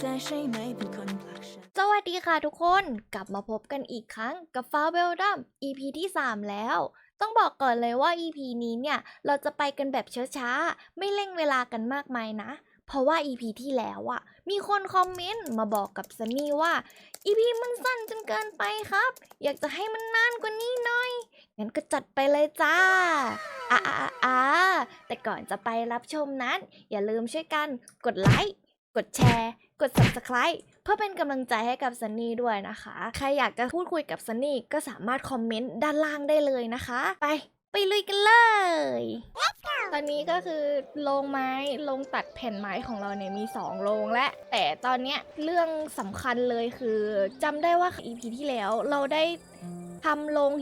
เธอใช่ไหมเป็นคนผลักฉัน สวัสดีค่ะทุกคนกลับมาพบกันอีกครั้งกับฟ้าเวลดัม EP ที่ 3 แล้ว ต้องบอกก่อนเลยว่า EP นี้เนี่ย เราจะไปกันแบบช้าๆ ไม่เร่งเวลากันมากมายนะ เพราะว่า EP ที่แล้วอะมีคนคอมเมนต์มาบอกกับซันนี่ว่า EP มันสั้นจนเกินไปครับ อยากจะให้มันนานกว่านี้หน่อย งั้นก็จัดไปเลยจ้าอ่าอ่าอ่าแต่ก่อนจะไปรับชมนั้น อย่าลืมช่วยกันกดไลค์กดแชร์ กด subscribe เพื่อเป็นกำลังใจให้กับซันนี่ด้วยนะคะ ใครอยากจะพูดคุยกับซันนี่ก็สามารถคอมเมนต์ด้านล่างได้เลยนะคะ ไปไป ลุยกันเลย ตอนนี้ก็คือโรงไม้โรงตัดแผ่นไม้ของเราเนี่ยมี2โรงและ แต่ตอนเนี้ยเรื่องสำคัญเลยคือจำได้ว่า EP ที่แล้วเราได้ทำโรง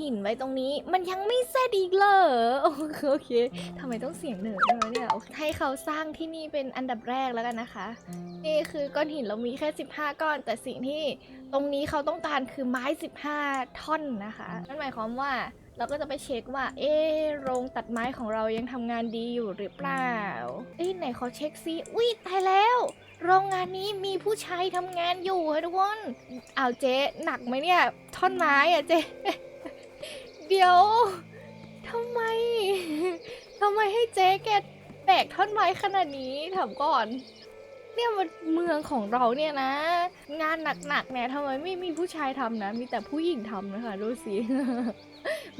หินไว้ตรงนี้ มันยังไม่เสร็จอีกเลยโอเคโอเคทำไมต้องเสียงเหนือด้วยวะเนี่ยโอเคให้เขาสร้างที่นี่เป็นอันดับแรกแล้วกันนะคะ นี่คือก้อนหินเรามีแค่ 15 ก้อน แต่สิ่งที่ตรงนี้เขาต้องการคือไม้ 15 ท่อนนะคะนั่นหมายความว่า เราก็จะไปเช็คว่า เอ๊โรงตัดไม้ของเรายังทำงานดีอยู่หรือเปล่า เอ้ไหนขอเช็คซิอุ้ยตายแล้ว โรงงานนี้มีผู้ชายทำงานอยู่ค่ะทุกคนอ้าวเจ๊หนักไหมเนี่ยท่อนไม้อะเจ๊เดี๋ยวทำไมทำไมให้เจ๊แกแบกท่อนไม้ขนาดนี้ถามก่อนเนี่ยมันเมืองของเราเนี่ยนะ งานหนักๆเนี่ยทำไมไม่มีผู้ชายทำนะ มีแต่ผู้หญิงทำนะคะดูสิ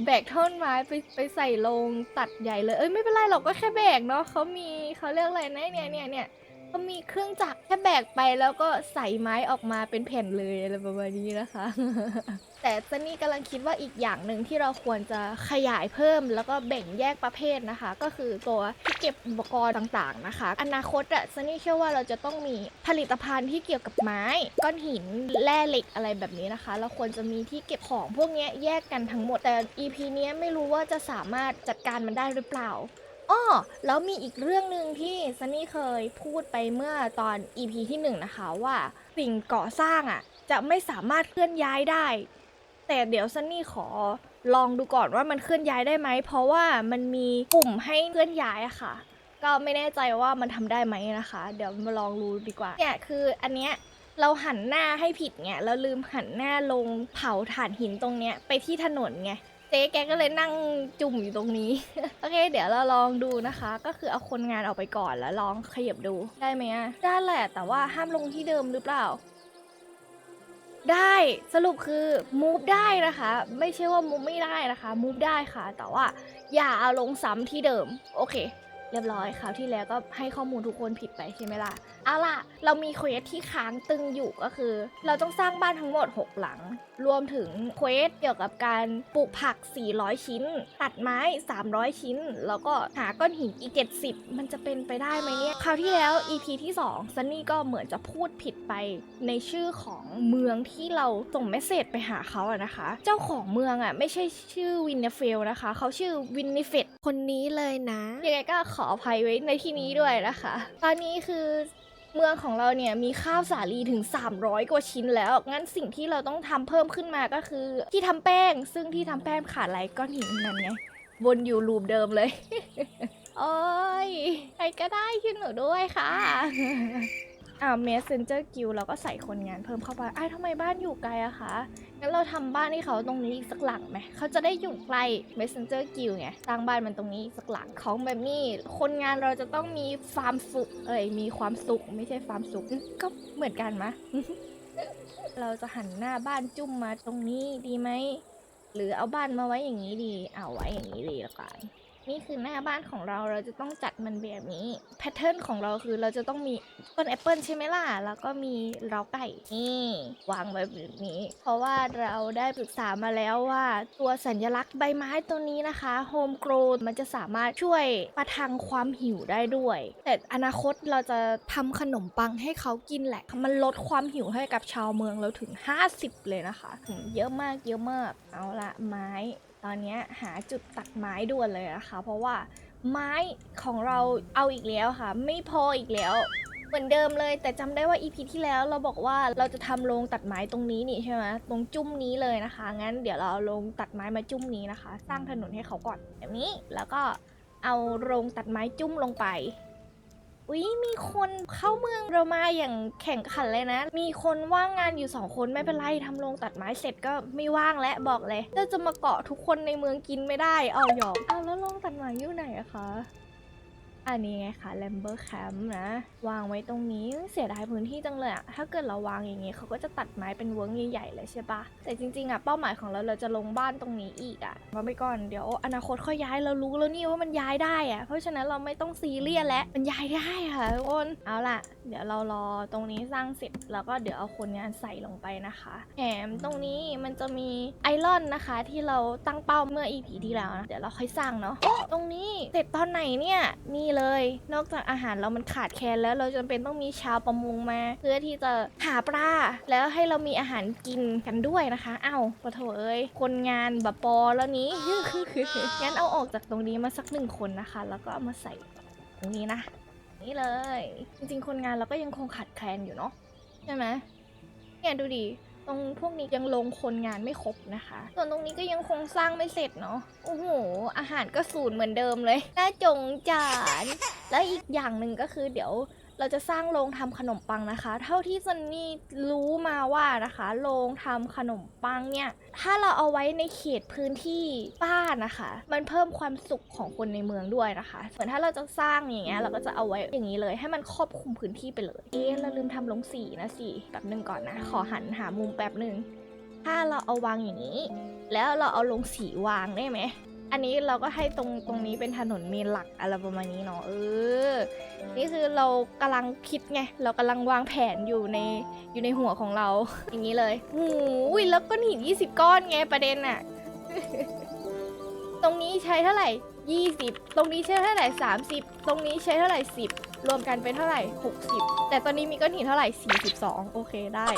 แบกท่อนไม้ไปไปใส่ลงตัดใหญ่เลย เอ้ยไม่เป็นไรหรอกก็แค่แบกเนาะเขามีเขาเรียกอะไรนะเนี่ยเนี่ยเนี่ย เขามีเครื่องจักรแค่แบกไปแล้วก็ใส่ไม้ออกมาเป็นแผ่นเลยอะไรประมาณนี้นะคะ แต่ซันนี่กำลังคิดว่าอีกอย่างหนึ่งที่เราควรจะขยายเพิ่ม แล้วก็แบ่งแยกประเภทนะคะ ก็คือตัวที่เก็บอุปกรณ์ต่างๆนะคะ อนาคตอะซันนี่เชื่อว่าเราจะต้องมีผลิตภัณฑ์ที่เกี่ยวกับไม้ก้อนหินแร่เหล็กอะไรแบบนี้นะคะ เราควรจะมีที่เก็บของพวกนี้แยกกันทั้งหมดแต่ EP เนี้ยไม่รู้ว่าจะสามารถจัดการมันได้หรือเปล่า อ้อแล้วมีอีกเรื่องหนึ่งที่ซันนี่เคยพูดไปเมื่อตอน EP ที่หนึ่งนะคะว่าสิ่งก่อสร้างอะจะไม่สามารถเคลื่อนย้ายได้ แต่เดี๋ยวซันนี่ขอลองดูก่อนว่ามันเคลื่อนย้ายได้ไหม เพราะว่ามันมีปุ่มให้เคลื่อนย้ายอะค่ะ ก็ไม่แน่ใจว่ามันทำได้ไหมนะคะ เดี๋ยวมาลองดูดีกว่าเนี่ยคืออันเนี้ยเราหันหน้าให้ผิดไงเราลืมหันหน้าลงเผาถ่านหินตรงเนี้ยไปที่ถนนไง เจ๊แกก็เลยนั่งจุ่มอยู่ตรงนี้ โอเค เดี๋ยวเราลองดูนะคะ ก็คือเอาคนงานออกไปก่อนแล้วลองขยับดูได้ไหมอะได้แหละแต่ว่าห้ามลงที่เดิมหรือเปล่า ได้สรุปคือ move ได้นะคะ ไม่ใช่ว่า move ไม่ได้นะคะ move ได้ค่ะ แต่ว่าอย่าเอาลงซ้ำที่เดิม โอเคเรียบร้อยคราวที่แล้วก็ให้ข้อมูลทุกคนผิดไปใช่ไหมล่ะ เอาล่ะ เรามีเควสที่ค้างตึงอยู่ก็คือ เราต้องสร้างบ้านทั้งหมด 6 หลัง รวมถึงเควสเกี่ยวกับการปลูกผัก 400 ชิ้น ตัดไม้ 300 ชิ้น แล้วก็หาก้อนหินอีก 70 มันจะเป็นไปได้ไหมเนี่ย คราวที่แล้ว EP ที่2ซันนี่ก็เหมือนจะพูดผิดไปในชื่อของเมืองที่เราส่งเมสเซจไปหาเขาอะนะคะ เจ้าของเมืองอะไม่ใช่ชื่อวินเนเฟลนะคะ เขาชื่อวินนิเฟตคนนี้เลยนะ ยังไงก็ขออภัยไว้ในที่นี้ด้วยนะคะ ตอนนี้คือ เมืองของเราเนี่ยมีข้าวสาลีถึง 300 กว่าชิ้นแล้ว งั้นสิ่งที่เราต้องทำเพิ่มขึ้นมาก็คือ ที่ทำแป้ง ซึ่งที่ทำแป้งขาดอะไรก้อนหินนั่นไงวนอยู่รูปเดิมเลย โอ้ยใครก็ได้ช่วยหนูด้วยค่ะอ่า messenger guild เราก็ใส่คนงานเพิ่มเข้าไปอ้าวทำไมบ้านอยู่ไกลอะคะ งั้นเราทำบ้านให้เขาตรงนี้อีกสักหลังไหม เขาจะได้อยู่ใกล้ messenger guild ไง สร้างบ้านมันตรงนี้อีกสักหลัง ของแบบนี้ คนงานเราจะต้องมีความสุข เอ้ย มีความสุข ไม่ใช่ความสุข ก็เหมือนกันมะ เราจะหันหน้าบ้านจุ่มมาตรงนี้ดีไหม หรือเอาบ้านมาไว้อย่างนี้ดี เอาไว้อย่างนี้ดีละกัน นี่คือหน้าบ้านของเราเราจะต้องจัดมันแบบนี้แพทเทิร์นของเราคือเราจะต้องมีต้นแอปเปิลใช่ไหมล่ะ แล้วก็มีเราไก่นี่วางไว้แบบนี้ เพราะว่าเราได้ปรึกษามาแล้วว่า ตัวสัญลักษณ์ใบไม้ตัวนี้นะคะโฮมโกรนมันจะสามารถช่วยประทังความหิวได้ด้วย แต่อนาคตเราจะทำขนมปังให้เขากินแหละ มันลดความหิวให้กับชาวเมืองเราถึง 50 เลยนะคะ เยอะมากเยอะมากเอาละไม้ ตอนนี้หาจุดตัดไม้ด่วนเลยนะคะ เพราะว่าไม้ของเราเอาอีกแล้วค่ะ ไม่พออีกแล้วเหมือนเดิมเลย แต่จำได้ว่า EP ที่แล้วเราบอกว่าเราจะทำโรงตัดไม้ตรงนี้นี่ใช่ไหมตรงจุ้มนี้เลยนะคะ งั้นเดี๋ยวเราเอาโรงตัดไม้มาจุ้มนี้นะคะ สร้างถนนให้เขาก่อนแบบนี้แล้วก็เอาโรงตัดไม้จุ้มลงไป อุ๊ยมีคนเข้าเมืองเรามาอย่างแข่งขันเลยนะ มีคนว่างงานอยู่สองคนไม่เป็นไรทำโรงตัดไม้เสร็จก็ไม่ว่างและบอกเลยเราจะมาเกาะทุกคนในเมืองกินไม่ได้เอาหยอกเอาแล้วโรงตัดไม้อยู่ไหนอะคะ อันนี้ไงคะแลมเบอร์แคมป์นะ วางไว้ตรงนี้เสียดายพื้นที่จังเลยอะถ้าเกิดเราวางอย่างงี้เขาก็จะตัดไม้เป็นเวิร์กใหญ่ๆเลยใช่ปะแต่จริงๆอะเป้าหมายของเราเราจะลงบ้านตรงนี้อีกอะมาไปก่อนเดี๋ยวอนาคตค่อยย้ายเรารู้แล้วนี่ว่ามันย้ายได้อะเพราะฉะนั้นเราไม่ต้องซีเรียสแล้วมันย้ายได้ค่ะทุกคนเอาล่ะ เดี๋ยวเรารอตรงนี้สร้างเสร็จแล้วก็เดี๋ยวเอาคนงานใส่ลงไปนะคะแถมตรงนี้มันจะมีไอรอนนะคะ ที่เราตั้งเป้าเมื่อ EP ที่แล้วนะเดี๋ยวเราค่อยสร้างเนาะตรงนี้เสร็จตอนไหนเนี่ยนี่เลยนอกจากอาหารเรามันขาดแคลนแล้วเราจำเป็นต้องมีชาวประมงมา เพื่อที่จะหาปลาแล้วให้เรามีอาหารกินกันด้วยนะคะเอ้าปะโถเอ้ยคนงานแบบปอแล้วนี้ งั้นเอาออกจากตรงนี้มาสักหนึ่งคนนะคะ แล้วก็เอามาใส่ตรงนี้นะ นี่เลย จริงๆ คนงานเราก็ยังคงขาดแคลนอยู่เนาะใช่ไหมเนี่ยดูดิ ตรงพวกนี้ยังลงคนงานไม่ครบนะคะ ส่วนตรงนี้ก็ยังคงสร้างไม่เสร็จเนาะโอ้โหอาหารก็สูตรเหมือนเดิมเลยน่าจงจาน แล้วอีกอย่างหนึ่งก็คือเดี๋ยว เราจะสร้างโรงทำขนมปังนะคะ เท่าที่ซันนี่รู้มาว่านะคะโรงทำขนมปังเนี่ย ถ้าเราเอาไว้ในเขตพื้นที่บ้านนะคะ มันเพิ่มความสุขของคนในเมืองด้วยนะคะเหมือนถ้าเราจะสร้างอย่างเงี้ยเราก็จะเอาไว้อย่างนี้เลย ให้มันครอบคลุมพื้นที่ไปเลย เอ๊ะเราลืมทำลงสีนะสิแป๊บหนึ่งก่อนนะ ขอหันหามุมแป๊บหนึ่งถ้าเราเอาวางอย่างนี้ แล้วเราเอาลงสีวางได้ไหม อันนี้เราก็ให้ตรงตรงนี้เป็นถนนเมนหลักอะไรประมาณนี้เนาะเออ นี่คือเรากำลังคิดไง เรากำลังวางแผนอยู่ในอยู่ในหัวของเรา อย่างนี้เลยหูยแล้วก้อนหิน20 ก้อนไงประเด็นอะ ตรงนี้ใช้เท่าไหร่ 20 ตรงนี้ใช้เท่าไหร่ 30 ตรงนี้ใช้เท่าไหร่ 10 รวมกันเป็นเท่าไหร่ 60 แต่ตอนนี้มีก้อนหินเท่าไหร่ 42 โอเคได้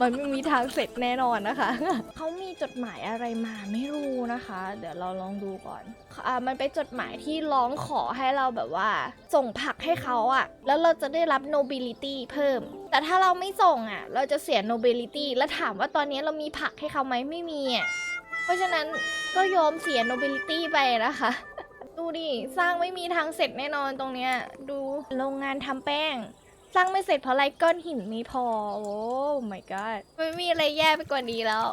มันไม่มีทางเสร็จแน่นอนนะคะ เขามีจดหมายอะไรมาไม่รู้นะคะ เดี๋ยวเราลองดูก่อนอ่ามันเป็นจดหมายที่ร้องขอให้เราแบบว่า ส่งผักให้เขาอะแล้วเราจะได้รับ nobility เพิ่ม แต่ถ้าเราไม่ส่งอะเราจะเสีย nobility แล้วถามว่าตอนนี้เรามีผักให้เขาไหมไม่มีอะเพราะฉะนั้นก็ยอมเสีย nobility ไปนะคะ ดูดิ สร้างไม่มีทางเสร็จแน่นอนตรงเนี้ย ดูโรงงานทำแป้ง สร้างไม่เสร็จเพราะไรก้อนหินไม่พอ โอ้ my god ไม่มีอะไรแย่ไปกว่านี้แล้ว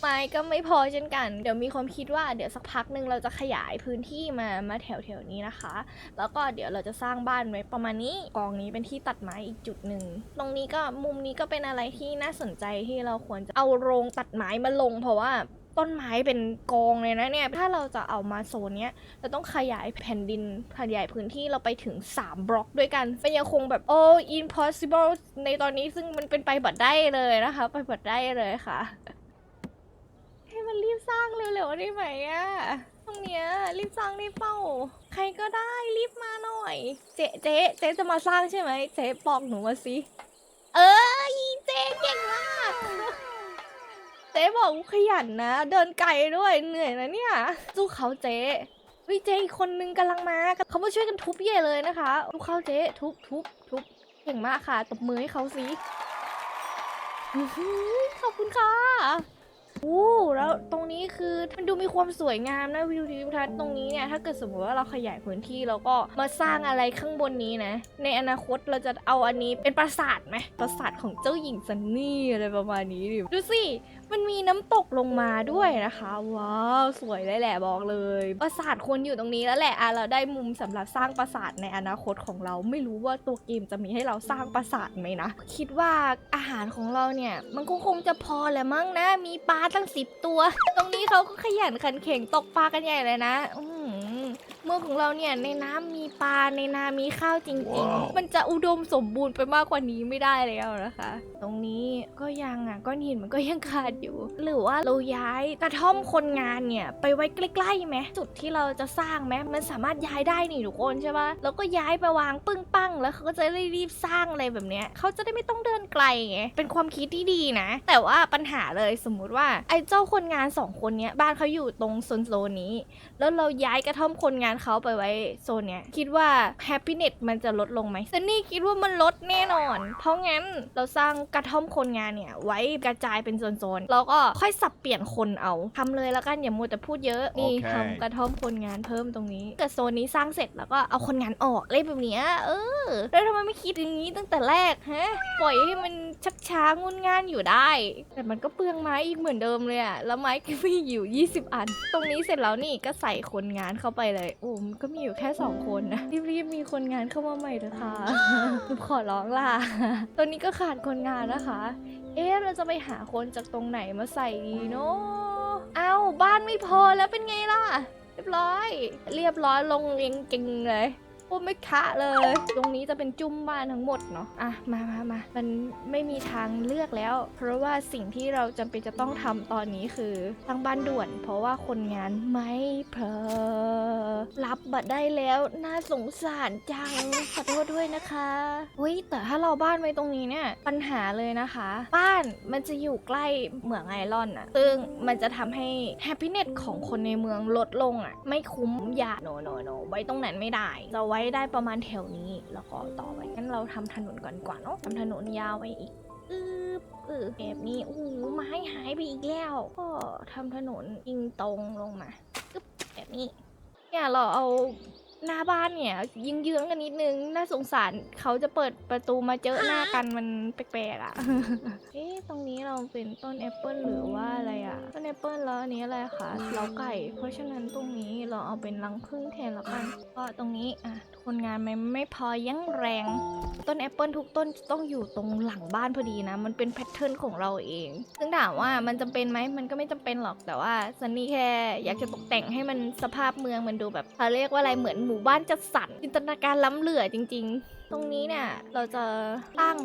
ไม้ก็ไม่พอเช่นกัน เดี๋ยวมีความคิดว่าเดี๋ยวสักพักหนึ่งเราจะขยายพื้นที่มามาแถวแถวนี้นะคะ แล้วก็เดี๋ยวเราจะสร้างบ้านไว้ประมาณนี้กองนี้เป็นที่ตัดไม้อีกจุดหนึ่งตรงนี้ก็มุมนี้ก็เป็นอะไรที่น่าสนใจที่เราควรจะเอาโรงตัดไม้มาลง เพราะว่า ต้นไม้เป็นกองเลยนะเนี่ย ถ้าเราจะเอามาโซนเนี้ยเราต้องขยายแผ่นดินขยายพื้นที่เราไปถึง 3 บล็อกด้วยกันมันยังคงแบบโอ้ impossible ในตอนนี้ซึ่งมันเป็นไปบัดได้เลยนะคะ ไปบัดได้เลยค่ะ ให้มันรีบสร้างเร็วๆได้ไหมอะตรงเนี้ยรีบสร้างได้เป้า ใครก็ได้รีบมาหน่อย เจ๊เจ๊เจ๊จะมาสร้างใช่ไหมเจ๊บอกหนูมาสิ เอ้ยเจ๊เก่งมาก เจ๊บอกขยันนะ เดินไกลด้วยเหนื่อยนะเนี่ย สู้เขาเจ๊เฮ้ยเจ๊อีกคนนึงกำลังมาเขามาช่วยกันทุบเย่เลยนะคะทุบเขาเจ๊ทุบทุบทุบเก่งมากค่ะตบมือให้เขาสิขอบคุณค่ะโอ้แล้วตรงนี้คือมันดูมีความสวยงามนะวิวทิวทัศน์ตรงนี้เนี่ยถ้าเกิดสมมติว่าเราขยายพื้นที่แล้วก็มาสร้างอะไรข้างบนนี้นะ ในอนาคตเราจะเอาอันนี้เป็นปราสาทไหมปราสาทของเจ้าหญิงซันนี่อะไรประมาณนี้ดิดูสิมันมีน้ำตกลงมาด้วยนะคะ ว้าวสวยเลยแหละบอกเลย ปราสาทควรอยู่ตรงนี้แล้วแหละอะเราได้มุมสำหรับสร้างปราสาทในอนาคตของเราไม่รู้ว่าตัวเกมจะมีให้เราสร้างปราสาทไหมนะคิดว่าอาหารของเราเนี่ย มันก็คงจะพอแหละมั้งนะ มีปลาตั้งสิบตัว ตรงนี้เขาก็ขยันขันเข่งตกปลากันใหญ่เลยนะ อื เมืองของเราเนี่ยในน้ำมีปลาในนามีข้าวจริงว้าวๆมันจะอุดมสมบูรณ์ไปมากกว่านี้ไม่ได้แล้วนะคะ ตรงนี้ก็ยังอะก้อนหินมันก็ยังขาดอยู่ หรือว่าเราย้ายกระท่อมคนงานเนี่ยไปไว้ใกล้ๆไหมจุดที่เราจะสร้างไหมมันสามารถย้ายได้นี่ทุกคนใช่ปะแล้วก็ย้ายไปวางปึ้งปั้งแล้วเขาก็จะได้รีบสร้างอะไรแบบเนี้ยเขาจะได้ไม่ต้องเดินไกลไงเป็นความคิดที่ดีนะ แต่ว่าปัญหาเลยสมมุติว่าไอ้เจ้าคนงานสองคนเนี้ยบ้านเขาอยู่ตรงโซนๆนี้ แล้วเราย้ายกระท่อมคนงานเขาไปไว้โซนเนี้ยคิดว่าแฮปปี้เน็ตมันจะลดลงไหมซันนี่คิดว่ามันลดแน่นอน เพราะงั้นเราสร้างกระท่อมคนงานเนี่ย ไว้กระจายเป็นโซนๆแล้วก็ค่อยสับเปลี่ยนคนเอาทำเลยแล้วกันอย่ามัวแต่พูดเยอะนี่โอเคทำกระท่อมคนงานเพิ่มตรงนี้แต่โซนนี้สร้างเสร็จแล้วก็เอาคนงานออกอะไรแบบเนี้ยเออแล้วทำไมไม่คิดอย่างนี้ตั้งแต่แรกฮะปล่อยให้มัน ชักช้างุนงานอยู่ได้ แต่มันก็เปลืองไม้อีกเหมือนเดิมเลยอะแล้วไม้ก็มีอยู่ 20 อัน ตรงนี้เสร็จแล้วนี่ก็ใส่คนงานเข้าไปเลยโอ้มก็มีอยู่แค่ 2 คนนะรีบๆมีคนงานเข้ามาใหม่เถอะค่ะหนูขอร้องล่ะตอนนี้ก็ขาดคนงานนะคะ เอ๊ะเราจะไปหาคนจากตรงไหนมาใส่ดีเนาะเอาบ้านไม่พอแล้วเป็นไงล่ะเรียบร้อย เรียบร้อยลงเรียงเก่งเลย โอ้ไม่คะเลย ตรงนี้จะเป็นจุ้มบ้านทั้งหมดเนาะอะมามามามันไม่มีทางเลือกแล้ว เพราะว่าสิ่งที่เราจำเป็นจะต้องทำตอนนี้คือสร้างบ้านด่วน เพราะว่าคนงานไม่เพอรับบัตรได้แล้วน่าสงสารจังขอโทษด้วยนะคะอุ้ยแต่ถ้าเราบ้านไว้ตรงนี้เนี่ยปัญหาเลยนะคะ บ้านมันจะอยู่ใกล้เหมืองไอรอนอะซึ่งมันจะทำให้แฮปปี้เน็ตของคนในเมืองลดลงอะไม่คุ้มอย่าโนโนโนไว้ตรงนั้นไม่ได้เราไว้ได้ประมาณแถวนี้ แล้วก็ต่อไปงั้นเราทำถนนก่อนกว่าเนาะทำถนนยาวไปอีกอืบเออแบบนี้โอ้โหไม้หายไปอีกแล้ว ก็ทำถนนยิงตรงลงมาอึบแบบนี้เนี่ยเราเอา หน้าบ้านเนี่ยยิงเยื้องกันนิดนึง น่าสงสารเขาจะเปิดประตูมาเจอหน้ากันมันแปลกๆอะ เอ๊ะตรงนี้เราเป็นต้นแอปเปิลหรือว่าอะไรอะ ต้นแอปเปิลแล้วอันนี้อะไรคะเล้าไก่ เพราะฉะนั้นตรงนี้เราเอาเป็นรังผึ้งแทนแล้วกัน ก็ตรงนี้อะ คนงานมันไม่พอยังแรง ต้นแอปเปิลทุกต้นต้องอยู่ตรงหลังบ้านพอดีนะ มันเป็นแพทเทิร์นของเราเอง ซึ่งถามว่ามันจำเป็นไหมมันก็ไม่จำเป็นหรอกแต่ว่าซันนี่แค่อยากจะตกแต่งให้มันสภาพเมืองมันดูแบบเขาเรียกว่าอะไรเหมือนหมู่บ้านจัดสรรจินตนาการล้ำเหลือจริง ๆตรงนี้เนี่ยเราจะตั้ง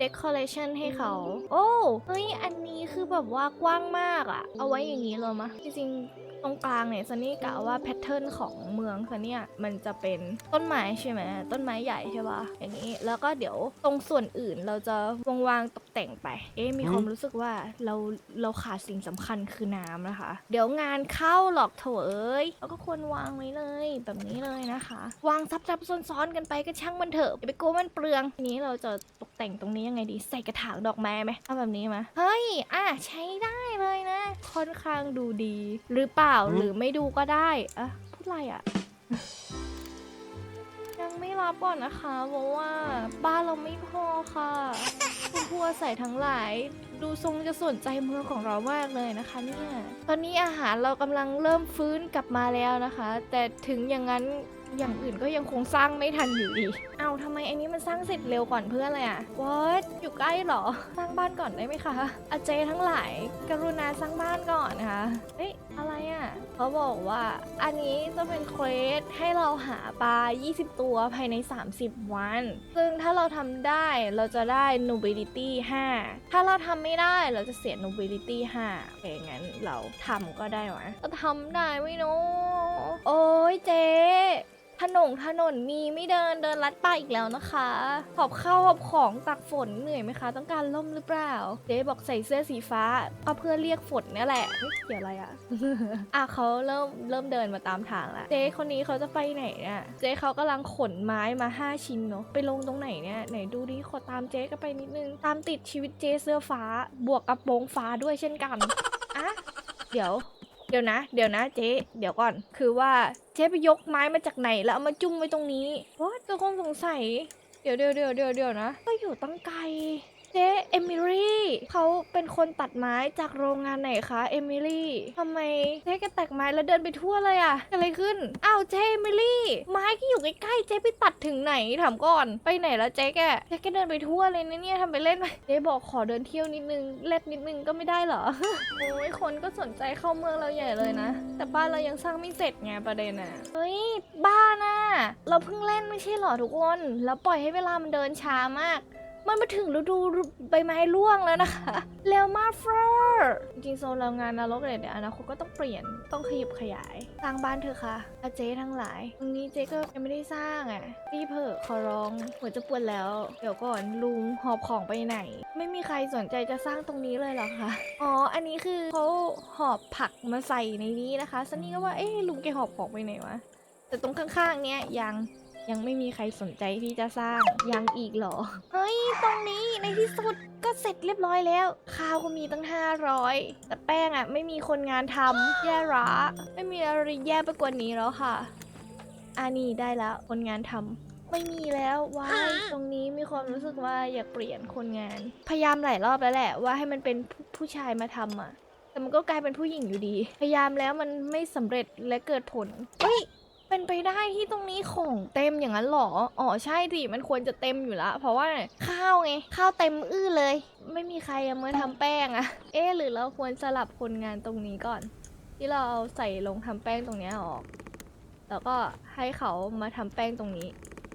decoration ให้เขา โอ้ เฮ้ย อันนี้คือแบบว่ากว้างมากอะเอาไว้อย่างนี้เลยมะ จริงๆ ตรงกลางเนี่ยซันนี่กะว่าแพทเทิร์นของเมืองซันเนี่ยมันจะเป็นต้นไม้ใช่ไหมต้นไม้ใหญ่ใช่ปะอย่างนี้ แล้วก็เดี๋ยวตรงส่วนอื่นเราจะวางวางๆตกแต่งไป เอ๊ะมีความรู้สึกว่าเราเราขาดสิ่งสำคัญคือน้ำนะคะ เดี๋ยวงานเข้าหรอกโถเอ้ยแล้วก็ควรวางไว้เลย แบบนี้เลยนะคะ วางซับๆซ้อนๆกันไปก็ช่างมันเถอะอย่าไปกลัวมันเปลืองทีนี้เราจะตกแต่งตรงนี้ยังไงดีใส่กระถางดอกไม้ไหมเอาแบบนี้ไหมเฮ้ยอะใช้ได้เลยนะ ค่อนข้างดูดีหรือเปล่าอืมหรือไม่ดูก็ได้อะพูดอะไรอะยังไม่รับก่อนนะคะเพราะว่าบ้านเราไม่พอค่ะคุณพัวใส่ทั้งหลายดูทรงจะสนใจเมืองของเรามากเลยนะคะเนี่ยตอนนี้อาหารเรากำลังเริ่มฟื้นกลับมาแล้วนะคะ แต่ถึงอย่างนั้นอย่างอื่นก็ยังคงสร้างไม่ทันอยู่ดี เอาทำไมอันนี้มันสร้างเสร็จเร็วก่อนเพื่อนเลยอะวอตอยู่ใกล้เหรอ สร้างบ้านก่อนได้ไหมคะ อาเจทั้งหลาย กรุณาสร้างบ้านก่อนนะคะ เฮ้ย อะไรอะเขาบอกว่า อันนี้จะเป็นเควสให้เราหาปลา 20 ตัวภายใน 30 วัน ซึ่งถ้าเราทำได้เราจะได้ nobility 5 ถ้าเราทำไม่ได้เราจะเสีย nobility 5โอเคงั้นเราทำก็ได้ไหมเราทำได้ไหมเนาะโอ้ยเจ๊ ถนนถนนมีไม่เดินเดินลัดป่าอีกแล้วนะคะหอบข้าวหอบของตักฝนเหนื่อยไหมคะ ต้องการล่มหรือเปล่า เจ๊บอกใส่เสื้อสีฟ้าก็เพื่อเรียกฝนเนี่ยแหละเฮ้ยเกี่ยวอะไรอะอะเขาเริ่มเริ่มเดินมาตามทางแล้วเจ๊คนนี้เขาจะไปไหนเนี่ยเจ๊เขากำลังขนไม้มา5ชิ้นเนาะไปลงตรงไหนเนี่ยไหนดูดิขอตามเจ๊กันไปนิดนึงตามติดชีวิตเจ๊เสื้อฟ้า บวกกระโปรงฟ้าด้วยเช่นกันอะเดี๋ยว เดี๋ยวนะ เดี๋ยวนะเจ๊ เดี๋ยวก่อน คือว่าเจ๊ไปยกไม้มาจากไหนแล้วเอามาจุ่มไว้ตรงนี้ว้าก็คงสงสัย เดี๋ยวเดี๋ยวเดี๋ยวเดี๋ยวเดี๋ยวนะ ก็อยู่ตั้งไกล เจ๊เอมิลี่เขาเป็นคนตัดไม้จากโรงงานไหนคะเอมิลี่ทำไมเจ๊แกตัดไม้แล้วเดินไปทั่วเลยอะเกิดอะไรขึ้นอ้าวเจ๊เอมิลี่ไม้ก็อยู่ใกล้ๆเจ๊ไปตัดถึงไหนถามก่อนไปไหนแล้วเจ๊แกเจ๊แกเดินไปทั่วเลยนะเนี่ยทำไปเล่นไปเจ๊บอกขอเดินเที่ยวนิดนึงเล็ดนิดนึงก็ไม่ได้เหรอโอ้ยคนก็สนใจเข้าเมืองเราใหญ่เลยนะ แต่บ้านเรายังสร้างไม่เสร็จไงประเด็นอะเฮ้ยบ้านอะเราเพิ่งเล่นไม่ใช่เหรอทุกคน แล้วปล่อยให้เวลามันเดินช้ามาก มันมาถึงฤดูใบไม้ร่วงแล้วนะคะเร็วมาเฟอร์จริงๆโซนโรงงานนรกเนี่ยเดี๋ยวอนาคตก็ต้องเปลี่ยนต้องขยับขยายสร้างบ้านเถอะค่ะอาเจ๊ทั้งหลายตรงนี้เจ๊ก็ยังไม่ได้สร้างอะรีบเถอะขอร้องหัวจะปวดแล้ว เดี๋ยวก่อนลุงหอบของไปไหน ไม่มีใครสนใจจะสร้างตรงนี้เลยหรอคะอ๋ออันนี้คือเขาหอบผักมาใส่ในนี้นะคะซันนี่ก็ว่าเอ๊ะลุงแกหอบของไปไหนวะแต่ตรงข้างๆเนี้ยยัง ยังไม่มีใครสนใจที่จะสร้าง ยังอีกเหรอ เฮ้ย ตรงนี้ในที่สุดก็เสร็จเรียบร้อยแล้ว ข้าวก็มีตั้ง 500 แต่แป้งอะไม่มีคนงานทำแย่ระไม่มีอะไรแย่ไปกว่านี้แล้วค่ะอันนี้ได้แล้วคนงานทำไม่มีแล้วว้ายตรงนี้มีความรู้สึกว่าอยากเปลี่ยนคนงาน พยายามหลายรอบแล้วแหละ ว่าให้มันเป็นผู้ผู้ชายมาทำอะแต่มันก็กลายเป็นผู้หญิงอยู่ดี พยายามแล้วมันไม่สำเร็จและเกิดผลเฮ้ย เป็นไปได้ที่ตรงนี้ของเต็มอย่างนั้นเหรอ อ๋อใช่ดิ มันควรจะเต็มอยู่แล้ว เพราะว่าข้าวไง ข้าวเต็มอื้อเลย ไม่มีใครเอามาทำแป้งอะเอ๊ะหรือเราควรสลับคนงานตรงนี้ก่อน ที่เราเอาใส่ลงทำแป้งตรงเนี้ยออก แล้วก็ให้เขามาทำแป้งตรงนี้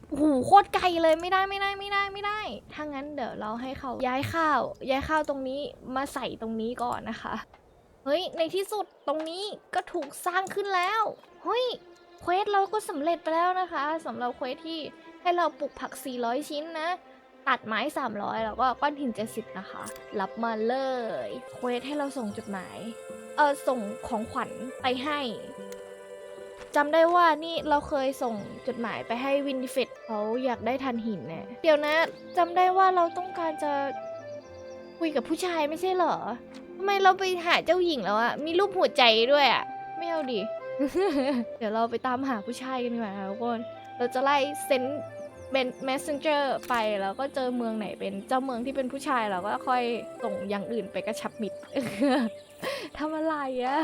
โอ้โหโคตรไกลเลยไม่ได้ไม่ได้ไม่ได้ไม่ได้ ถ้างั้นเดี๋ยวเราให้เขาย้ายข้าว ย้ายข้าวตรงนี้มาใส่ตรงนี้ก่อนนะคะ เฮ้ยในที่สุดตรงนี้ก็ถูกสร้างขึ้นแล้ว เฮ้ย เควสเราก็สำเร็จไปแล้วนะคะสำหรับเควสที่ให้เราปลูกผัก 400 ชิ้นนะ ตัดไม้ 300 แล้วก็ก้อนหิน 70 นะคะ รับมาเลยเควสให้เราส่งจดหมาย เออส่งของขวัญไปให้จำได้ว่านี่เราเคยส่งจดหมายไปให้วินดิเฟตเขาอยากได้ทันหินเนี่ยเดี๋ยวนะจำได้ว่าเราต้องการจะคุยกับผู้ชายไม่ใช่เหรอทำไมเราไปหาเจ้าหญิงแล้วอะมีรูปหัวใจด้วยอะไม่เอาดิ เดี๋ยวเราไปตามหาผู้ชายกันดีกว่าค่ะทุกคน เราจะไล่เซนเป็น messenger ไปแล้วก็เจอเมืองไหนเป็นเจ้าเมืองที่เป็นผู้ชายเราก็ค่อยส่งอย่างอื่นไปกระชับมิตรทำอะไรอะ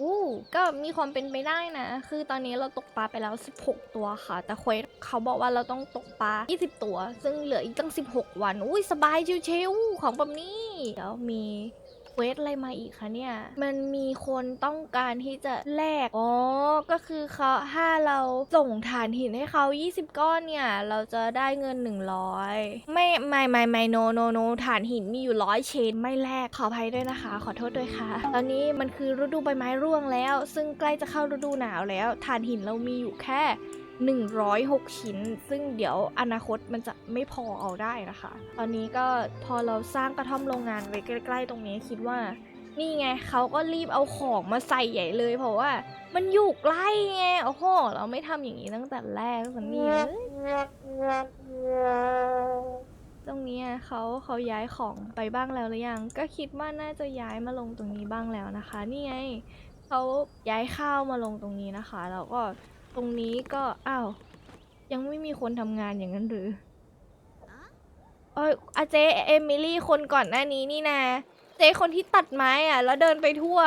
อู้ก็มีความเป็นไปได้นะ คือตอนนี้เราตกปลาไปแล้ว 16 ตัวค่ะ แต่เควสเขาบอกว่าเราต้องตกปลา 20 ตัว ซึ่งเหลืออีกตั้ง 16 วัน อุ้ยสบายชิวๆของแบบนี้ เดี๋ยวมี เควสอะไรมาอีกคะเนี่ย มันมีคนต้องการที่จะแลก อ๋อ ก็คือเขาถ้าเราส่งฐานหินให้เขา 20 ก้อนเนี่ย เราจะได้เงิน 100 ไม่ไม่ไม่ไม่โนโนโนฐานหินมีอยู่ร้อยเชนไม่แลก ขออภัยด้วยนะคะ ขอโทษด้วยค่ะ ตอนนี้มันคือฤดูใบไม้ร่วงแล้ว ซึ่งใกล้จะเข้าฤดูหนาวแล้ว ฐานหินเรามีอยู่แค่ 106 ชิ้น ซึ่งเดี๋ยวอนาคตมันจะไม่พอเอาได้นะคะ ตอนนี้ก็พอเราสร้างกระท่อมโรงงานไว้ใกล้ ๆ ตรงนี้คิดว่า นี่ไงเขาก็รีบเอาของมาใส่ใหญ่เลย เพราะว่ามันอยู่ใกล้ไงโอ้โหเราไม่ทำอย่างนี้ตั้งแต่แรกสันนี่ตรงนี้เขาเขาย้ายของไปบ้างแล้วหรือยัง ก็คิดว่าน่าจะย้ายมาลงตรงนี้บ้างแล้วนะคะ นี่ไงเขาย้ายข้าวมาลงตรงนี้นะคะ แล้วก็ ตรงนี้ก็อ้าวยังไม่มีคนทำงานอย่างนั้นหรือเอยอาเจเอมิลี่คนก่อนหน้านี้นี่นะเจคนที่ตัดไม้อะ แล้วเดินไปทั่ว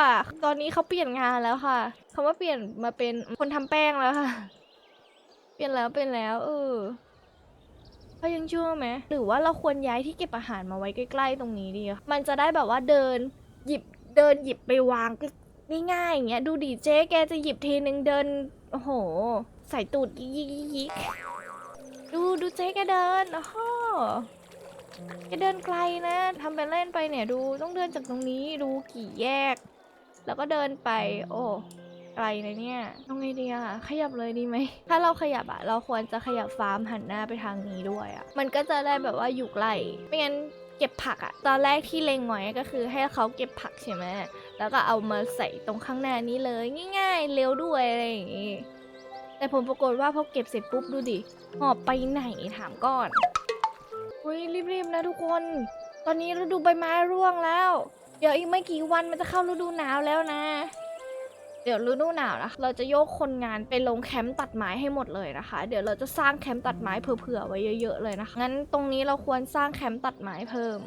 ตอนนี้เขาเปลี่ยนงานแล้วค่ะเขาว่าเปลี่ยนมาเป็นคนทำแป้งแล้วค่ะ เปลี่ยนแล้วเป็นแล้ว เออเขายังชั่วไหมหรือว่าเราควรย้ายที่เก็บอาหารมาไว้ใกล้ ๆ ตรงนี้ดีอะมันจะได้แบบว่าเดินหยิบเดินหยิบไปวางก็ง่ายๆอย่างเงี้ยดูดิเจ๊แกจะหยิบทีนึงเดินโอ้โห ใส่ตูดยิกยิกยิกดูดูเจ๊แกเดินโอ้โหแกเดินไกลนะทำเป็นเล่นไปเนี่ยดูต้องเดินจากตรงนี้ดูกี่แยก แล้วก็เดินไป โอ้ไกลนะเนี่ยต้องไงดีอะขยับเลยดีไหม ถ้าเราขยับอะเราควรจะขยับฟาร์มหันหน้าไปทางนี้ด้วยอะมันก็จะได้แบบว่าอยู่ไกลไม่งั้นเก็บผักอะตอนแรกที่เล็งไว้ก็คือให้เขาเก็บผักใช่ไหม แล้วก็เอามาใส่ตรงข้างหน้านี้เลยง่ายๆ เร็วด้วยอะไรอย่างงี้แต่ผมปรากฏว่าพอเก็บเสร็จปุ๊บดูดิหอบไปไหนถามก่อนอุ้ยรีบๆนะทุกคน ตอนนี้ฤดูใบไม้ร่วงแล้ว เดี๋ยวอีกไม่กี่วันมันจะเข้าฤดูหนาวแล้วนะ เดี๋ยวฤดูหนาวนะเราจะโยกคนงานไปลงแคมป์ตัดไม้ให้หมดเลยนะคะ เดี๋ยวเราจะสร้างแคมป์ตัดไม้เผื่อๆไว้เยอะ ๆ เลยนะคะงั้นตรงนี้เราควรสร้างแคมป์ตัดไม้เพิ่ม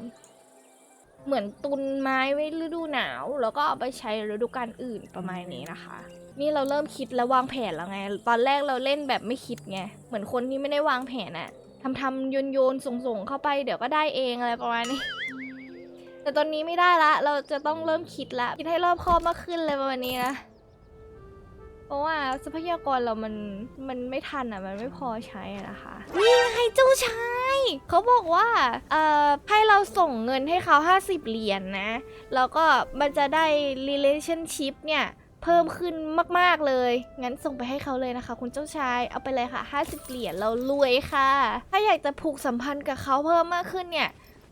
เหมือนตุนไม้ไว้ฤดูหนาว แล้วก็เอาไปใช้ฤดูกาลอื่นประมาณนี้นะคะ นี่เราเริ่มคิดและวางแผนแล้วไง ตอนแรกเราเล่นแบบไม่คิดไง เหมือนคนที่ไม่ได้วางแผนอะทำทำโยนโยนส่งส่งๆเข้าไปเดี๋ยวก็ได้เองอะไรประมาณนี้ แต่ตอนนี้ไม่ได้ละ เราจะต้องเริ่มคิดละ คิดให้รอบคอบมากขึ้นเลยประมาณนี้นะ เพราะว่าทรัพยากรเรามันมันไม่ทันอะมันไม่พอใช้อะนะคะนี่ไงเจ้าชายเขาบอกว่าเอ่อให้เราส่งเงินให้เขา 50 เหรียญนะ แล้วก็มันจะได้ relationship เนี่ยเพิ่มขึ้นมาก ๆ เลย งั้นส่งไปให้เขาเลยนะคะ คุณเจ้าชาย เอาไปเลยค่ะ 50 เหรียญเรารวยค่ะ ถ้าอยากจะผูกสัมพันธ์กับเขาเพิ่มมากขึ้นเนี่ย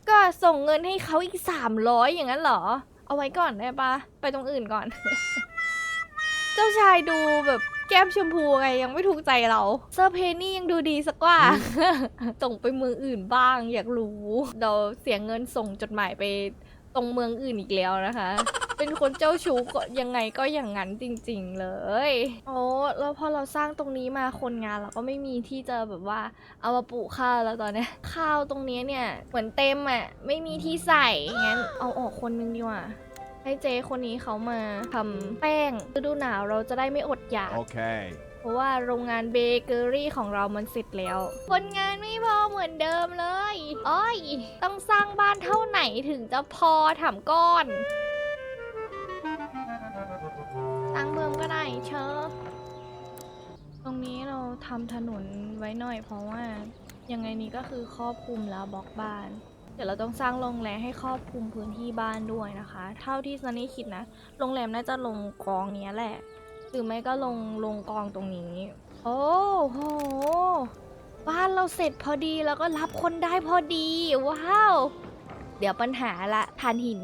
ก็ส่งเงินให้เขาอีก 300 อย่างนั้นเหรอ เอาไว้ก่อนได้ปะ ไปตรงอื่นก่อน เจ้าชายดูแบบแก้มชมพูไงยังไม่ถูกใจเราเซอร์เพนี่ยังดูดีสักกว่า ส่งไปเมืองอื่นบ้าง อยากรู้เราเสียเงินส่งจดหมายไปตรงเมืองอื่นอีกแล้วนะคะ เป็นคนเจ้าชู้ก็ยังไงก็อย่างนั้นจริง ๆ เลยโอ้แล้วพอเราสร้างตรงนี้มาคนงานเราก็ไม่มีที่จะแบบว่าเอามาปลูกข้าวแล้วตอนเนี้ยข้าวตรงเนี้ยเนี่ยเหมือนเต็มอะไม่มีที่ใส่งั้นเอาออกคนนึงดีกว่า ให้เจคนนี้เขามาทำแป้งฤดูหนาวเราจะได้ไม่อดอยาก Okay. เพราะว่าโรงงานเบเกอรี่ของเรามันเสร็จแล้ว คนงานไม่พอเหมือนเดิมเลยอ้อย ต้องสร้างบ้านเท่าไหนถึงจะพอถามก้อน สร้างเพิ่มก็ได้เชอะ ตรงนี้เราทำถนนไว้หน่อยเพราะว่ายังไงนี้ก็คือครอบคลุมแล้วบล็อกบ้าน เดี๋ยวเราต้องสร้างโรงแรมให้ครอบคลุมพื้นที่บ้านด้วยนะคะ เท่าที่ซันนี่คิดนะ โรงแรมน่าจะลงกองเนี้ยแหละ หรือไม่ก็ลงลงกองตรงนี้ โอ้โห บ้านเราเสร็จพอดีแล้วก็รับคนได้พอดี ว้าว เดี๋ยวปัญหาละถ่านหิน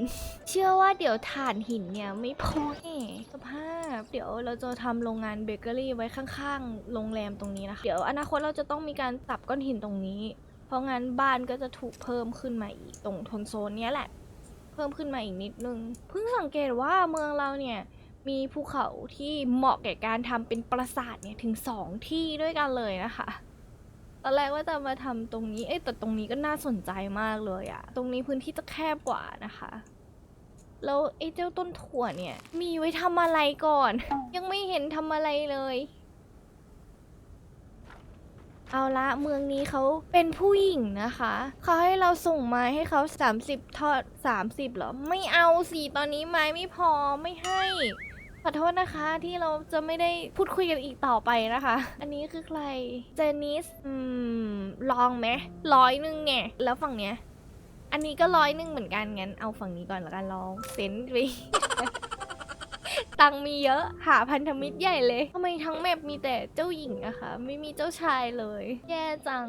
เชื่อว่าเดี๋ยวถ่านหินเนี่ยไม่พอแน่สภาพ เดี๋ยวเราจะทำโรงงานเบเกอรี่ไว้ข้างๆ โรงแรมตรงนี้นะคะ เดี๋ยวอนาคตเราจะต้องมีการสับก้อนหินตรงนี้ เพราะงั้นบ้านก็จะถูกเพิ่มขึ้นมาอีกตรงทนโซนเนี้ยแหละ เพิ่มขึ้นมาอีกนิดนึง เพิ่งสังเกตว่าเมืองเราเนี่ยมีภูเขาที่เหมาะแก่การทำเป็นปราสาทเนี่ยถึงสองที่ด้วยกันเลยนะคะตอนแรกว่าจะมาทำตรงนี้เอ้แต่ตรงนี้ก็น่าสนใจมากเลยอะตรงนี้พื้นที่จะแคบกว่านะคะแล้วไอ้เจ้าต้นถั่วเนี่ย มีไว้ทำอะไรก่อน ยังไม่เห็นทำอะไรเลย เอาละเมืองนี้เขาเป็นผู้หญิงนะคะเขาให้เราส่งไม้ให้เขา 30 ทอด 30เหรอ ไม่เอาสิตอนนี้ไม้ไม่พอไม่ให้ขอโทษนะคะที่เราจะไม่ได้พูดคุยกันอีกต่อไปนะคะ อันนี้คือใครเจนิสอืมลองไหมร้อยหนึ่งไงแล้วฝั่งเนี้ย อันนี้ก็ร้อยหนึ่งเหมือนกันงั้นเอาฝั่งนี้ก่อนละกันลองเซนต์ไป ตังมีเยอะ หาพันธมิตรใหญ่เลยทำไมทั้งแมปมีแต่เจ้าหญิงอะคะไม่มีเจ้าชายเลย แย่จัง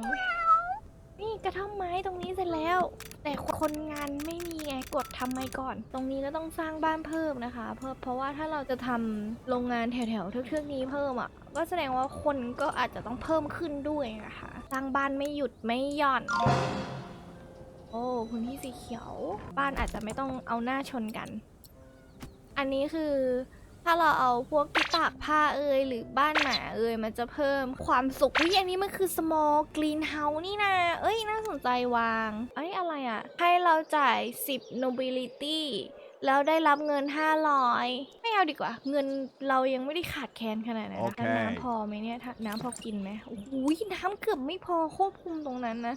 นี่กระท่อมไม้ตรงนี้เสร็จแล้ว แต่คนงานไม่มีไงกดทำไมก่อน ตรงนี้ก็ต้องสร้างบ้านเพิ่มนะคะ เพราะเพราะว่าถ้าเราจะทำโรงงานแถวๆเทือกๆนี้เพิ่มอะ่ะก็แสดงว่าคนก็อาจจะต้องเพิ่มขึ้นด้วยนะคะสร้างบ้านไม่หยุดไม่หย่อนโอ้พื้นที่สีเขียว บ้านอาจจะไม่ต้องเอาหน้าชนกัน อันนี้คือ ถ้าเราเอาพวกที่ตากผ้าเอยหรือบ้านหมาเอยมันจะเพิ่มความสุขวิอันนี้มันคือ small greenhouse นี่นะ เอ้ยน่าสนใจวางเอ้ยอะไรอะ่ะ ให้เราจ่าย 10 nobility แล้วได้รับเงิน 500 ไม่เอาดีกว่า เงินเรายังไม่ได้ขาดแคลนขนาดนั้นนะโอเคน้ำพอไหมเนี่ยถ้าน้ำพอกินไหมโอ้โหน้ำเกือบไม่พอควบคุมตรงนั้นนะ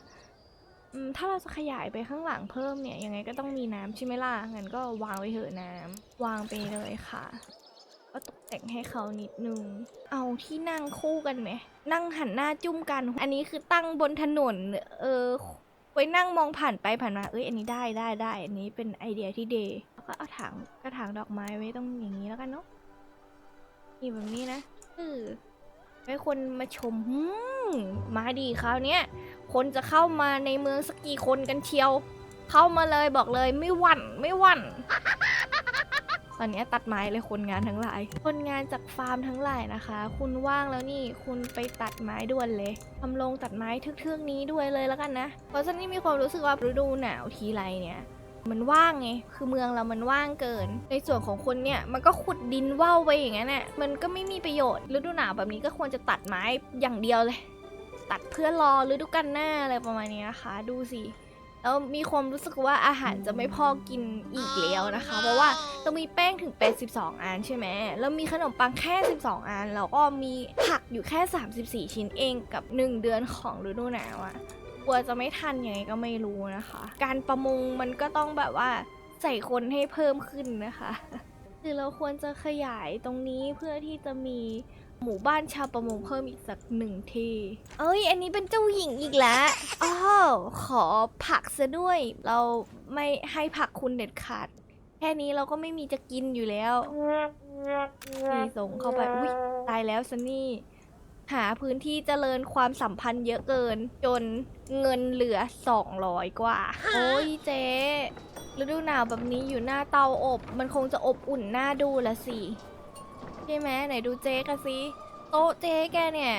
อืมถ้าเราจะขยายไปข้างหลังเพิ่มเนี่ย ยังไงก็ต้องมีน้ำใช่ไหมล่ะงั้นก็วางไว้เถอะน้ำวางไปเลยค่ะ ก็ตกแต่งให้เขานิดนึง เอาที่นั่งคู่กันไหม นั่งหันหน้าจุ้มกัน อันนี้คือตั้งบนถนน เออ ไว้นั่งมองผ่านไปผ่านมา เอ้ย อันนี้ได้ได้ได้ อันนี้เป็นไอเดียที่เดย์แล้วก็เอาถังกระถางดอกไม้ไว้ตรงอย่างนี้แล้วกันเนาะ นี่แบบนี้นะเออไว้คนมาชมมมาดีคราวเนี้ยคนจะเข้ามาในเมืองสักกี่คนกันเชียว เข้ามาเลยบอกเลยไม่หวั่นไม่หวั่น ตอนนี้ตัดไม้เลยคนงานทั้งหลาย คนงานจากฟาร์มทั้งหลายนะคะ คุณว่างแล้วนี่คุณไปตัดไม้ด่วนเลยทำลงตัดไม้ทึกๆนี้ด้วยเลยแล้วกันนะ เพราะฉะนั้นมีความรู้สึกว่าฤดูหนาวทีไรเนี่ยมันว่างไง คือเมืองเรามันว่างเกิน ในส่วนของคนเนี่ย มันก็ขุดดินว่าวไปอย่างนั้นน่ะมันก็ไม่มีประโยชน์ ฤดูหนาวแบบนี้ก็ควรจะตัดไม้อย่างเดียวเลย ตัดเพื่อรอฤดูกาลหน้าอะไรประมาณนี้นะคะ ดูสิ แล้วมีความรู้สึกว่าอาหารจะไม่พอกินอีกแล้วนะคะ เพราะว่าเรามีแป้งถึง82อันใช่ไหมแล้วมีขนมปังแค่ 12 อันแล้วก็มีผักอยู่แค่ 34 ชิ้นเองกับ 1 เดือนของฤดูหนาวอะกลัวจะไม่ทันยังไงก็ไม่รู้นะคะ การประมงมันก็ต้องแบบว่าใส่คนให้เพิ่มขึ้นนะคะ คือเราควรจะขยายตรงนี้เพื่อที่จะมี หมู่บ้านชาวประมงเพิ่มอีกสักหนึ่งที่ เอ้ย อันนี้เป็นเจ้าหญิงอีกแล้วอ้าวขอผักซะด้วย เราไม่ให้ผักคุณเด็ดขาด แค่นี้เราก็ไม่มีจะกินอยู่แล้วมีส่งเข้าไป อุ้ยตายแล้วซันนี่ หาพื้นที่เจริญความสัมพันธ์เยอะเกิน จนเงินเหลือ 200 กว่า โอ้ยเจ๊ฤดูหนาวแบบนี้อยู่หน้าเตาอบ มันคงจะอบอุ่นหน้าดูละสิ ใช่ไหมไหนดูเจ๊กันสิโต๊ะเจ๊แกเนี่ย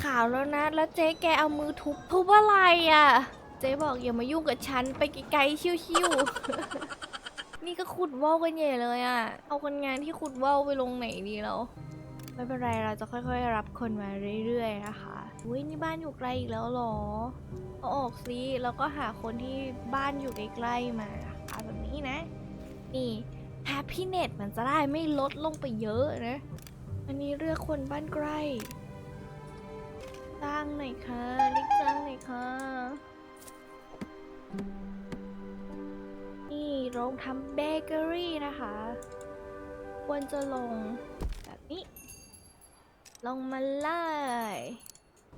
ขาวแล้วนะ แล้วเจ๊แกเอามือทุบทุบอะไรอะ่ะ เจ๊บอกอย่ามายุ่งกับฉันไปไกลๆชิวๆ นี่ก็ขุดว่าวกันใหญ่เลยอะ่ะ เอาคนงานที่ขุดว่าวไปลงไหนดีเราไม่เป็นไรเราจะค่อยๆ รับคนมาเรื่อยๆนะคะอุ้ยนี่บ้านอยู่ไกลอีกแล้วเหรอเอาออกสิแล้วก็หาคนที่บ้านอยู่ใกล้ๆมานะคะแบบนี้นะ นี่ แฮปปี้เน็ตมันจะได้ไม่ลดลงไปเยอะนะ อันนี้เลือกคนบ้านใกล้สร้างหน่อยค่ะเล็กสร้างหน่อยค่ะ นี่โรงทำเบเกอรี่นะคะ ควรจะลงแบบนี้ ลงมาเลย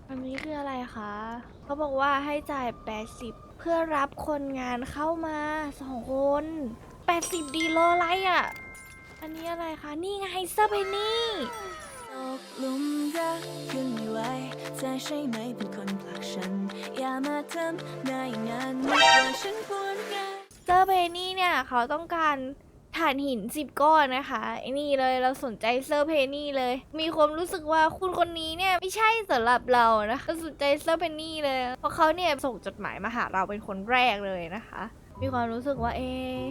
อันนี้คืออะไรคะ เขาบอกว่าให้จ่าย 80 เพื่อรับคนงานเข้ามาสองคน 80 ดีโลอะไรอะ่ะ อันนี้อะไรคะ นี่ไงเซอร์เพนนี่ตกหลุมรักขึ้นไม่ไหวจะใช่ไหมเป็นคนผลักฉัน อย่ามาทำได้อย่างนั้นไม่ว่าฉันควรไงเซอร์เพนนี่เนี่ย เขาต้องการถ่านหิน10ก้อนนะคะไอ้นี่เลยเราสนใจเซอร์เพนนี่เลย มีความรู้สึกว่าคุณคนนี้เนี่ยไม่ใช่สำหรับเรานะเราสนใจเซอร์เพนนี่เลย เพราะเขาเนี่ยส่งจดหมายมาหาเราเป็นคนแรกเลยนะคะ มีความรู้สึกว่าเอะ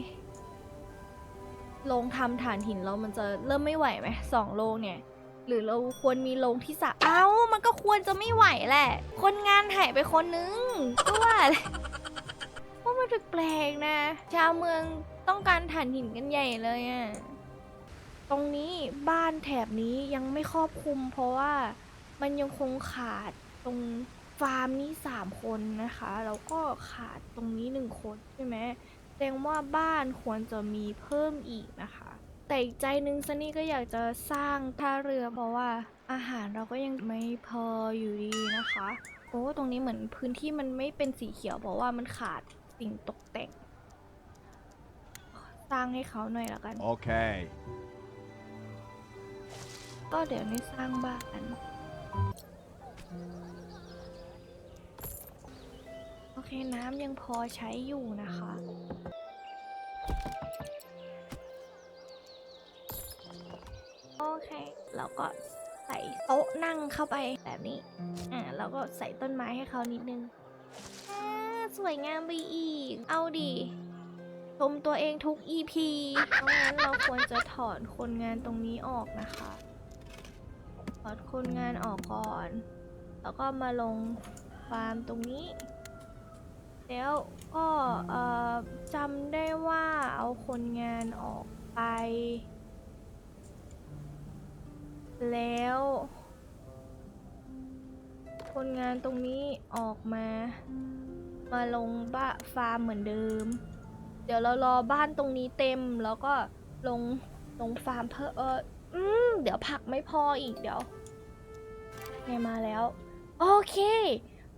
โรงทำถ่านหินเรามันจะเริ่มไม่ไหวไหมสองโรงเนี่ย หรือเราควรมีโรงที่สามเอ้า มันก็ควรจะไม่ไหวแหละ คนงานหายไปคนนึงก็ว่าแหละว่ามันแปลกนะ ชาวเมืองต้องการถ่านหินกันใหญ่เลยอะตรงนี้บ้านแถบนี้ยังไม่ครอบคลุม เพราะว่ามันยังคงขาดตรงฟาร์มนี้สามคนนะคะ แล้วก็ขาดตรงนี้หนึ่งคนใช่ไหม ดงว่าบ้านควรจะมีเพิ่มอีกนะคะ แต่อีกใจหนึงซันนี่ก็อยากจะสร้างท่าเรือเพราะว่าอาหารเราก็ยังไม่พออยู่ดีนะคะ โอ้ตรงนี้เหมือนพื้นที่มันไม่เป็นสีเขียวเพราะว่ามันขาดสิ่งตกแต่ง สร้างให้เขาหน่อยละกัน Okay. ก็เดี๋ยวนี้สร้างบ้านโอเคน้ำยังพอใช้อยู่นะคะ เราก็ใส่โต๊ะนั่งเข้าไปแบบนี้ อ่าแล้วก็ใส่ต้นไม้ให้เขานิดนึงอ่าสวยงามไปอีก เอาดิชมตัวเองทุก EP เพราะงั้นเราควรจะถอนคนงานตรงนี้ออกนะคะ ถอดคนงานออกก่อน แล้วก็มาลงฟาร์มตรงนี้ แล้วก็จำได้ว่าเอาคนงานออกไป แล้ว คนงานตรงนี้ออกมา มาลงบ้าฟาร์มเหมือนเดิม เดี๋ยวเรารอบ้านตรงนี้เต็มแล้วก็ลงลงฟาร์มเพิ่มเอออืมเดี๋ยวผักไม่พออีกเดี๋ยวไงมาแล้ว โอเค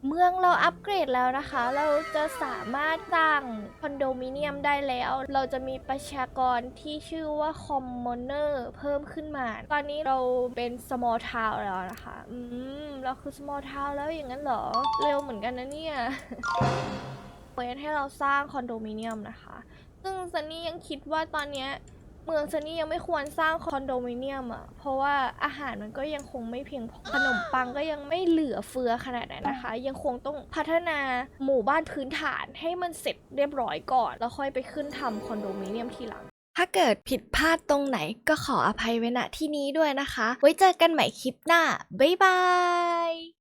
เมืองเราอัปเกรดแล้วนะคะ เราจะสามารถสร้างคอนโดมิเนียมได้แล้ว เราจะมีประชากรที่ชื่อว่าคอมมอนเนอร์เพิ่มขึ้นมา ตอนนี้เราเป็น small town แล้วนะคะ อืม เราคือ small town แล้วอย่างนั้นเหรอ เร็วเหมือนกันนะเนี่ยเปิดให้เราสร้างคอนโดมิเนียมนะคะ ซึ่งซันนี่ยังคิดว่าตอนเนี้ย เมืองซันนี่ยังไม่ควรสร้างคอนโดมิเนียมอะ เพราะว่าอาหารมันก็ยังคงไม่เพียงพอ ขนมปังก็ยังไม่เหลือเฟือขนาดนั้นนะคะ ยังคงต้องพัฒนาหมู่บ้านพื้นฐานให้มันเสร็จเรียบร้อยก่อน แล้วค่อยไปขึ้นทำคอนโดมิเนียมทีหลัง ถ้าเกิดผิดพลาดตรงไหนก็ขออภัยไว้ณที่นี้ด้วยนะคะ ไว้เจอกันใหม่คลิปหน้า บ๊ายบาย